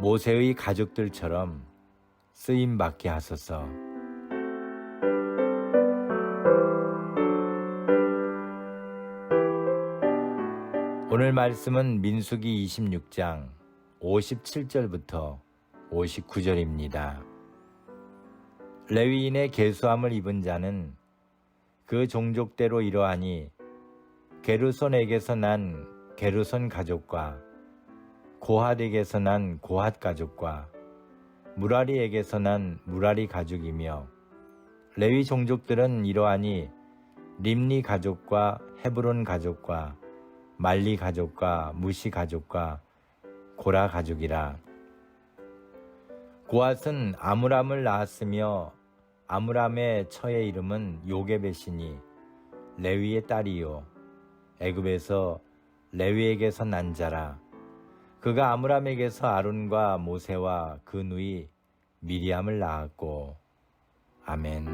모세의 가족들처럼 쓰임 받게 하소서. 오늘 말씀은 민수기 26장 57절부터 59절입니다. 레위인의 계수함을 입은 자는 그 종족대로 이러하니 게르손에게서 난 게르손 가족과 고핫에게서 난 고핫 가족과 무라리에게서 난 무라리 가족이며 레위 종족들은 이러하니 림리 가족과 헤브론 가족과 말리 가족과 무시 가족과 고라 가족이라. 고핫은 아므람을 낳았으며 아므람의 처의 이름은 요게벳이니 레위의 딸이요. 애굽에서 레위에게서 난 자라 그가 아므람에게서 아론과 모세와 그 누이 미리암을 낳았고 아멘.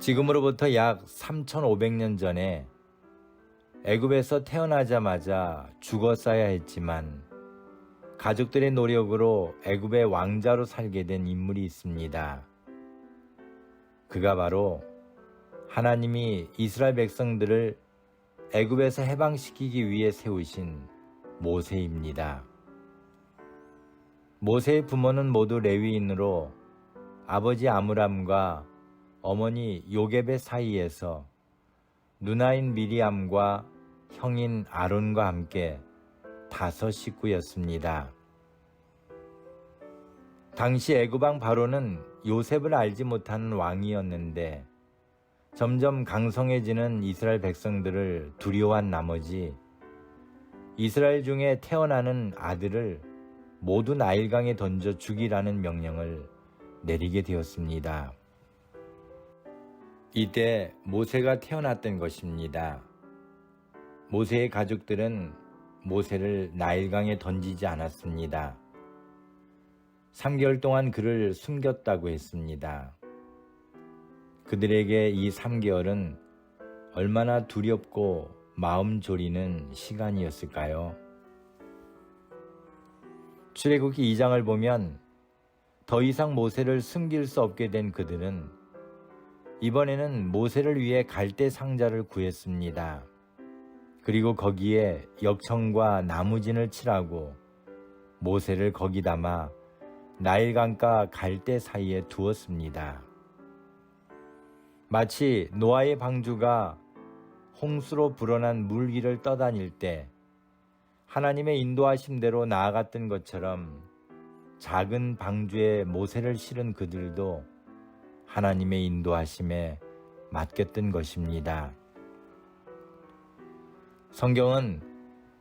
지금으로부터 약 3,500년 전에 애굽에서 태어나자마자 죽었어야 했지만 가족들의 노력으로 애굽의 왕자로 살게 된 인물이 있습니다. 그가 바로 하나님이 이스라엘 백성들을 애굽에서 해방시키기 위해 세우신 모세입니다. 모세의 부모는 모두 레위인으로 아버지 아므람과 어머니 요geb의 사이에서 누나인 미리암과 형인 아론과 함께 다섯 식구였습니다. 당시 애굽왕 바로는 요셉을 알지 못하는 왕이었는데 점점 강성해지는 이스라엘 백성들을 두려워한 나머지 이스라엘 중에 태어나는 아들을 모두 나일강에 던져 죽이라는 명령을 내리게 되었습니다. 이때 모세가 태어났던 것입니다. 모세의 가족들은 모세를 나일강에 던지지 않았습니다. 3개월 동안 그를 숨겼다고 했습니다. 그들에게 이 3개월은 얼마나 두렵고 마음 졸이는 시간이었을까요? 출애굽기 2장을 보면 더 이상 모세를 숨길 수 없게 된 그들은 이번에는 모세를 위해 갈대 상자를 구했습니다. 그리고 거기에 역청과 나무진을 칠하고 모세를 거기 담아 나일강과 갈대 사이에 두었습니다. 마치 노아의 방주가 홍수로 불어난 물 위를 떠다닐 때 하나님의 인도하심대로 나아갔던 것처럼 작은 방주에 모세를 실은 그들도 하나님의 인도하심에 맡겼던 것입니다. 성경은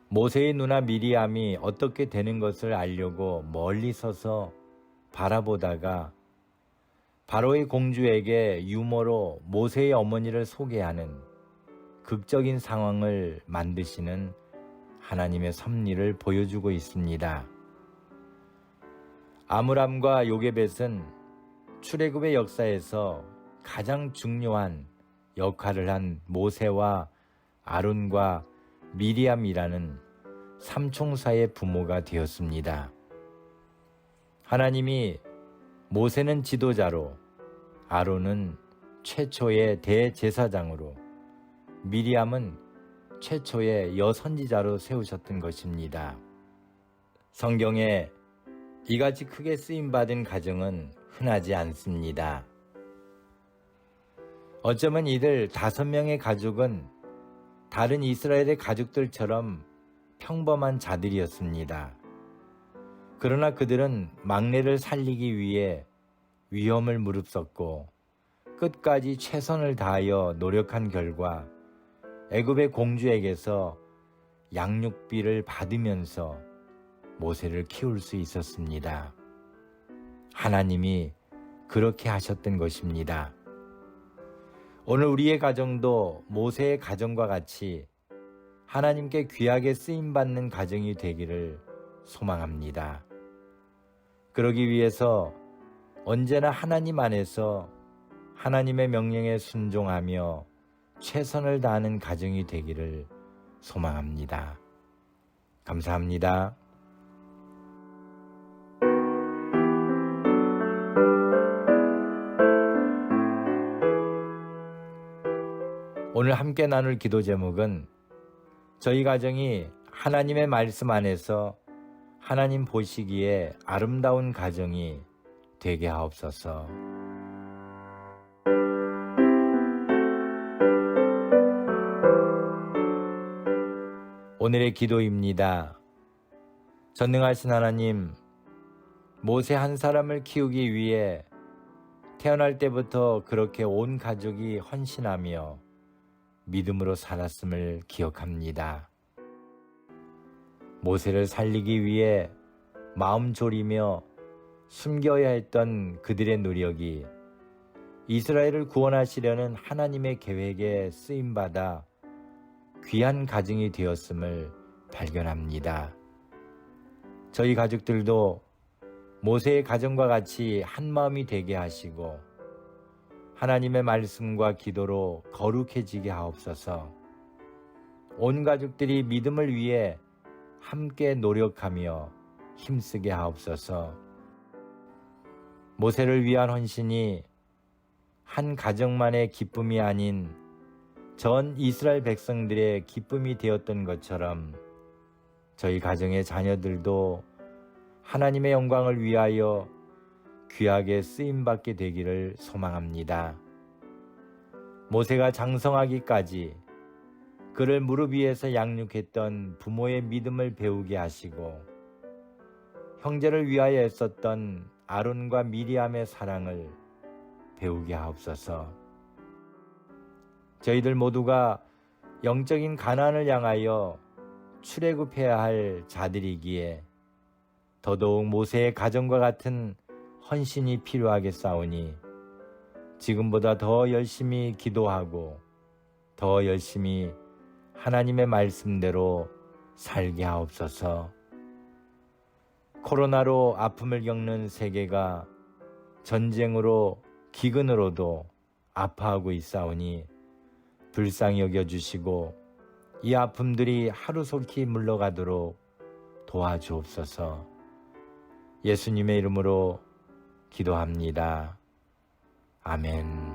모세의 누나 미리암이 어떻게 되는 것을 알려고 멀리 서서 바라보다가 바로의 공주에게 유머로 모세의 어머니를 소개하는 극적인 상황을 만드시는 하나님의 섭리를 보여주고 있습니다. 아므람과 요게벳은 출애굽의 역사에서 가장 중요한 역할을 한 모세와 아론과 미리암이라는 삼총사의 부모가 되었습니다. 하나님이 모세는 지도자로 아론은 최초의 대제사장으로 미리암은 최초의 여선지자로 세우셨던 것입니다. 성경에 이같이 크게 쓰임받은 가정은 흔하지 않습니다. 어쩌면 이들 다섯 명의 가족은 다른 이스라엘의 가족들처럼 평범한 자들이었습니다. 그러나 그들은 막내를 살리기 위해 위험을 무릅썼고 끝까지 최선을 다하여 노력한 결과 애굽의 공주에게서 양육비를 받으면서 모세를 키울 수 있었습니다. 하나님이 그렇게 하셨던 것입니다. 오늘 우리의 가정도 모세의 가정과 같이 하나님께 귀하게 쓰임 받는 가정이 되기를 소망합니다. 그러기 위해서 언제나 하나님 안에서 하나님의 명령에 순종하며 최선을 다하는 가정이 되기를 소망합니다. 감사합니다. 오늘 함께 나눌 기도 제목은 저희 가정이 하나님의 말씀 안에서 하나님 보시기에 아름다운 가정이 되게 하옵소서. 오늘의 기도입니다. 전능하신 하나님, 모세 한 사람을 키우기 위해 태어날 때부터 그렇게 온 가족이 헌신하며 믿음으로 살았음을 기억합니다. 모세를 살리기 위해 마음 졸이며 숨겨야 했던 그들의 노력이 이스라엘을 구원하시려는 하나님의 계획에 쓰임받아 귀한 가정이 되었음을 발견합니다. 저희 가족들도 모세의 가정과 같이 한 마음이 되게 하시고 하나님의 말씀과 기도로 거룩해지게 하옵소서. 온 가족들이 믿음을 위해 함께 노력하며 힘쓰게 하옵소서. 모세를 위한 헌신이 한 가정만의 기쁨이 아닌 전 이스라엘 백성들의 기쁨이 되었던 것처럼 저희 가정의 자녀들도 하나님의 영광을 위하여 귀하게 쓰임받게 되기를 소망합니다. 모세가 장성하기까지 그를 무릎 위에서 양육했던 부모의 믿음을 배우게 하시고 형제를 위하여 애썼던 아론과 미리암의 사랑을 배우게 하옵소서. 저희들 모두가 영적인 가난을 향하여 출애굽해야 할 자들이기에 더더욱 모세의 가정과 같은 헌신이 필요하겠사오니 지금보다 더 열심히 기도하고 더 열심히 하나님의 말씀대로 살게 하옵소서. 코로나로 아픔을 겪는 세계가 전쟁으로 기근으로도 아파하고 있사오니 불쌍히 여겨주시고 이 아픔들이 하루속히 물러가도록 도와주옵소서. 예수님의 이름으로 기도합니다. 아멘.